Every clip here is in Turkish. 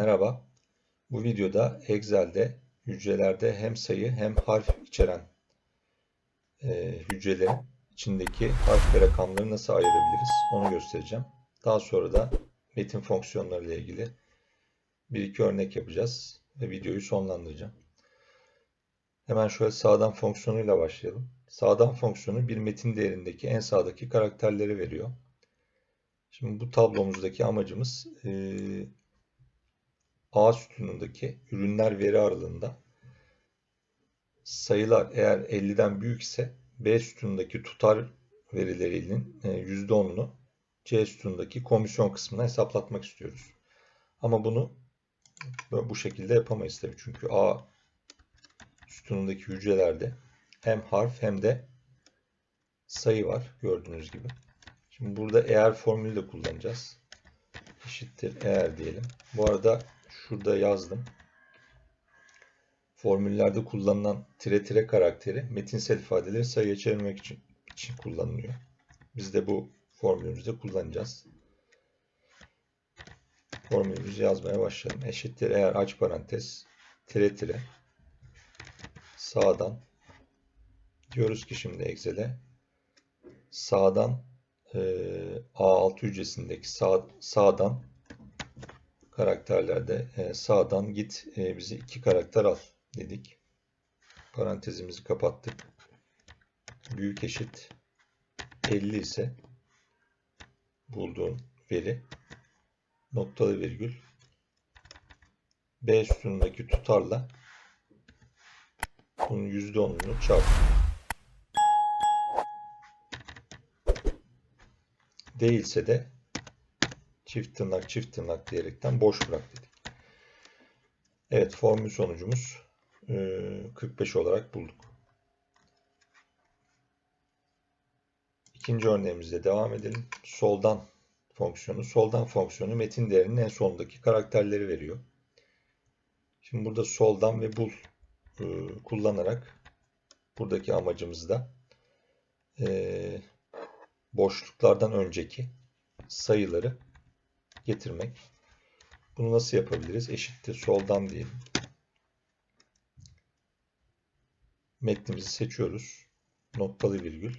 Merhaba. Bu videoda Excel'de hücrelerde hem sayı hem harf içeren e, hücrelerin içindeki harf ve rakamları nasıl ayırabiliriz onu göstereceğim. Daha sonra da metin fonksiyonları ile ilgili bir iki örnek yapacağız ve videoyu sonlandıracağım. Hemen şöyle sağdan fonksiyonuyla başlayalım. Sağdan fonksiyonu bir metin değerindeki en sağdaki karakterleri veriyor. Şimdi bu tablomuzdaki amacımız e, A sütunundaki ürünler veri aralığında sayılar eğer 50'den büyük ise B sütunundaki tutar verilerinin %10'unu e, C sütunundaki komisyon kısmına hesaplatmak istiyoruz. Ama bunu bu şekilde yapamayız tabii. Çünkü A sütunundaki hücrelerde hem harf hem de sayı var gördüğünüz gibi. Şimdi burada eğer formülü de kullanacağız. Eşittir eğer diyelim. Bu arada şurada yazdım. Formüllerde kullanılan tire tire karakteri metinsel ifadeleri sayıya çevirmek için, için kullanılıyor. Biz de bu formülümüzde kullanacağız. Formülümüzü yazmaya başlayalım. Eşittir eğer aç parantez tire tire sağdan diyoruz ki şimdi Excel'e sağdan e, A6 hücresindeki sağ, sağdan karakterlerde e, sağdan git e, bizi iki karakter al dedik. Parantezimizi kapattık. Büyük eşit 50 ise bulduğun veri noktalı virgül B sütunundaki tutarla bunun %10'unu çarp. Değilse de çift tırnak çift tırnak diyerekten boş bırak dedik. Evet formül sonucumuz 45 olarak bulduk. İkinci örneğimizde devam edelim. Soldan fonksiyonu. Soldan fonksiyonu metin değerinin en sondaki karakterleri veriyor. Şimdi burada soldan ve bul kullanarak buradaki amacımız da boşluklardan önceki sayıları getirmek. Bunu nasıl yapabiliriz? Eşittir soldan diyelim. Metnimizi seçiyoruz. Noktalı virgül.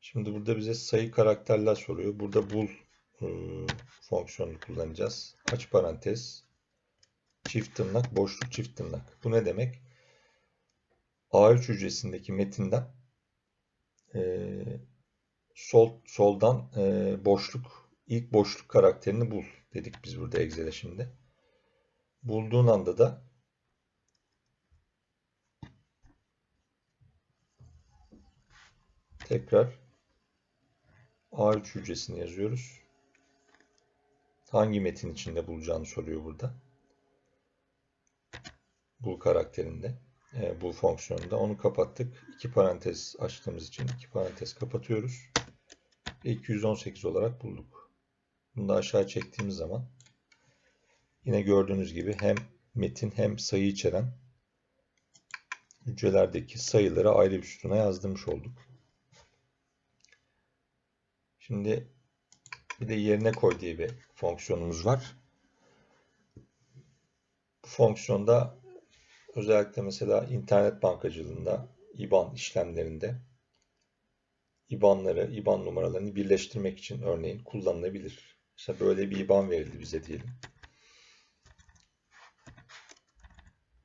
Şimdi burada bize sayı karakterler soruyor. Burada bul e, fonksiyonunu kullanacağız. Aç parantez. Çift tırnak, boşluk çift tırnak. Bu ne demek? A3 hücresindeki metinden e, sol soldan e, boşluk ilk boşluk karakterini bul dedik biz burada Excel'e şimdi. Bulduğun anda da tekrar A3 hücresini yazıyoruz. Hangi metin içinde bulacağını soruyor burada. Bul karakterinde. E, bul fonksiyonunda. Onu kapattık. İki parantez açtığımız için iki parantez kapatıyoruz. Ve 218 olarak bulduk. Bunu da aşağı çektiğimiz zaman yine gördüğünüz gibi hem metin hem sayı içeren hücrelerdeki sayıları ayrı bir sütuna yazdırmış olduk. Şimdi bir de yerine koy diye bir fonksiyonumuz var. Bu fonksiyonda özellikle mesela internet bankacılığında IBAN işlemlerinde IBAN'ları, IBAN numaralarını birleştirmek için örneğin kullanılabilir. İşte böyle bir IBAN verildi bize diyelim.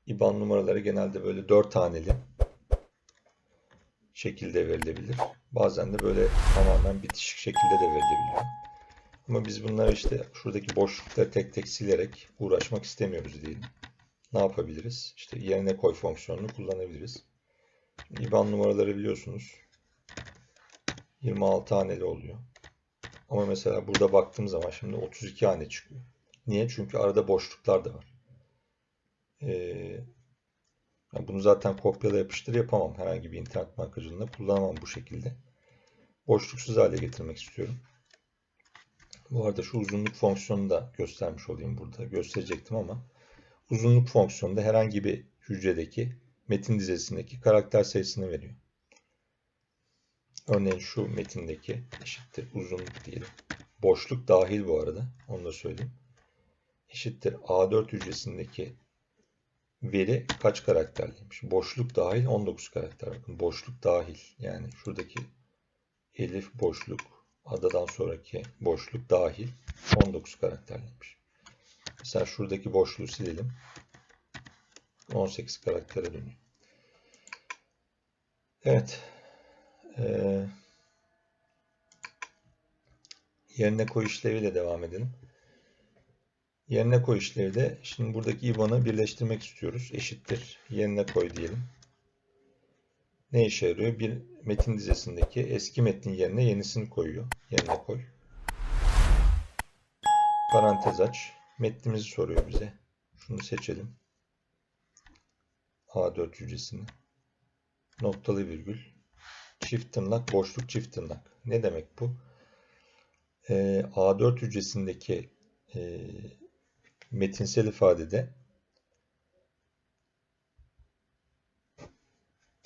IBAN numaraları genelde böyle 4 taneli şekilde verilebilir. Bazen de böyle tamamen bitişik şekilde de verilebiliyor. Ama biz bunları işte şuradaki boşlukları tek tek silerek uğraşmak istemiyoruz diyelim. Ne yapabiliriz? İşte yerine koy fonksiyonunu kullanabiliriz. IBAN numaraları biliyorsunuz 26 haneli oluyor. Ama mesela burada baktığım zaman şimdi 32 hane çıkıyor. Niye? Çünkü arada boşluklar da var. Ee, bunu zaten kopyala yapıştır yapamam. Herhangi bir internet bankacılığında kullanamam bu şekilde. Boşluksuz hale getirmek istiyorum. Bu arada şu uzunluk fonksiyonunu da göstermiş olayım burada. Gösterecektim ama uzunluk fonksiyonunda herhangi bir hücredeki metin dizesindeki karakter sayısını veriyor. Örneğin şu metindeki eşittir uzunluk diyelim. Boşluk dahil bu arada. Onu da söyleyeyim. eşittir A4 hücresindeki veri kaç karakterliymiş? Boşluk dahil 19 karakter. Bakın boşluk dahil. Yani şuradaki elif boşluk, adadan sonraki boşluk dahil 19 karakterliymiş. Mesela şuradaki boşluğu silelim. 18 karaktere dönüyor. Evet. Ee, yerine koy işleviyle devam edelim. Yerine koy işlevi de şimdi buradaki IBAN'ı birleştirmek istiyoruz. Eşittir. Yerine koy diyelim. Ne işe yarıyor? Bir metin dizesindeki eski metnin yerine yenisini koyuyor. Yerine koy. Parantez aç. Metnimizi soruyor bize. Şunu seçelim. A4 hücresini. Noktalı virgül. Çift tırnak, boşluk çift tırnak. Ne demek bu? Ee, A4 hücresindeki e, metinsel ifadede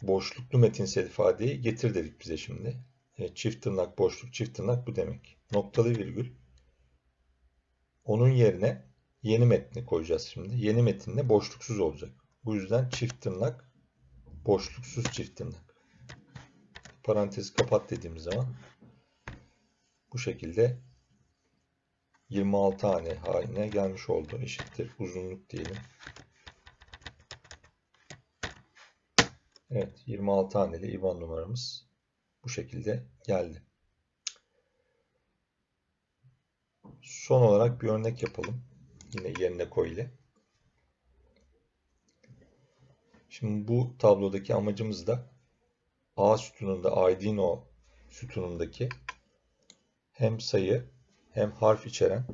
boşluklu metinsel ifadeyi getir dedik bize şimdi. E, çift tırnak, boşluk, çift tırnak bu demek. Noktalı virgül. Onun yerine yeni metni koyacağız şimdi. Yeni metinde boşluksuz olacak. Bu yüzden çift tırnak, boşluksuz çift tırnak. Parantezi kapat dediğimiz zaman bu şekilde 26 hane haline gelmiş oldu. Eşittir uzunluk diyelim. Evet 26 haneli IBAN numaramız bu şekilde geldi. Son olarak bir örnek yapalım. Yine yerine koy ile. Şimdi bu tablodaki amacımız da A sütununda Arduino sütunundaki hem sayı hem harf içeren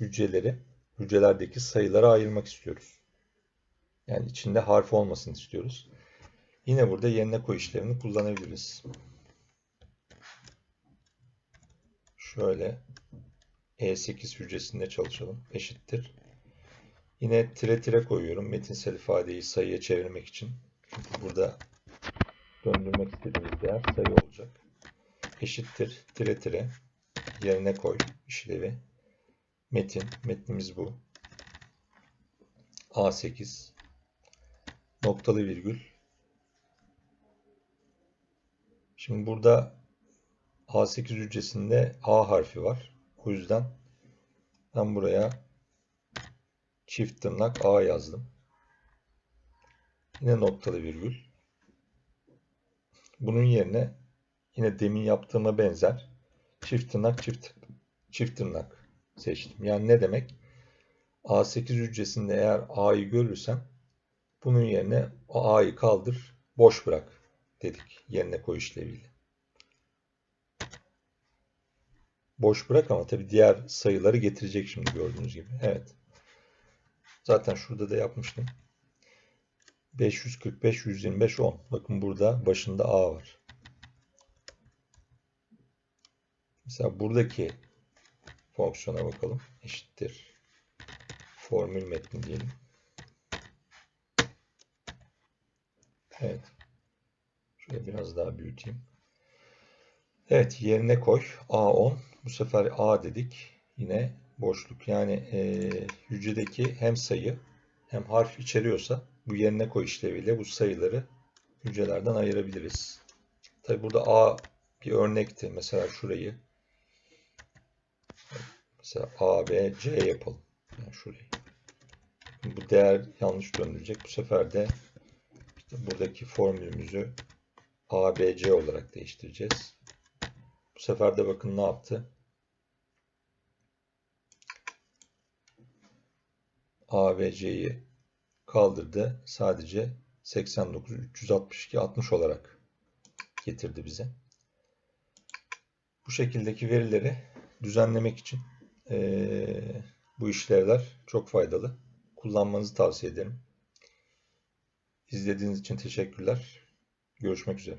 hücreleri hücrelerdeki sayılara ayırmak istiyoruz. Yani içinde harf olmasını istiyoruz. Yine burada yerine koy işlevini kullanabiliriz. Şöyle E8 hücresinde çalışalım. Eşittir. Yine tire tire koyuyorum. Metinsel ifadeyi sayıya çevirmek için. Çünkü burada döndürmek istediğimiz değer sayı olacak. Eşittir. Tire tire. Yerine koy işlevi. Metin. Metnimiz bu. A8. Noktalı virgül. Şimdi burada A8 hücresinde A harfi var. O yüzden ben buraya çift tırnak A yazdım. Yine noktalı virgül. Bunun yerine yine demin yaptığıma benzer çift tırnak çift çift tırnak seçtim. Yani ne demek? A8 hücresinde eğer A'yı görürsem bunun yerine A'yı kaldır, boş bırak dedik yerine koy işleviyle. Boş bırak ama tabii diğer sayıları getirecek şimdi gördüğünüz gibi. Evet. Zaten şurada da yapmıştım. 545, 125, 10. Bakın burada başında A var. Mesela buradaki fonksiyona bakalım. Eşittir. Formül metni diyelim. Evet. Şöyle biraz daha büyüteyim. Evet yerine koy. A10. Bu sefer A dedik. Yine boşluk. Yani e, hücredeki hem sayı hem harf içeriyorsa bu yerine koy işleviyle bu sayıları hücrelerden ayırabiliriz. Tabi burada A bir örnekti. Mesela şurayı mesela A, B, C yapalım. Yani şurayı. Bu değer yanlış döndürecek. Bu sefer de işte buradaki formülümüzü A, B, C olarak değiştireceğiz. Bu sefer de bakın ne yaptı? A ve C'yi kaldırdı. Sadece 89, 362, 60 olarak getirdi bize. Bu şekildeki verileri düzenlemek için e, bu işlevler çok faydalı. Kullanmanızı tavsiye ederim. İzlediğiniz için teşekkürler. Görüşmek üzere.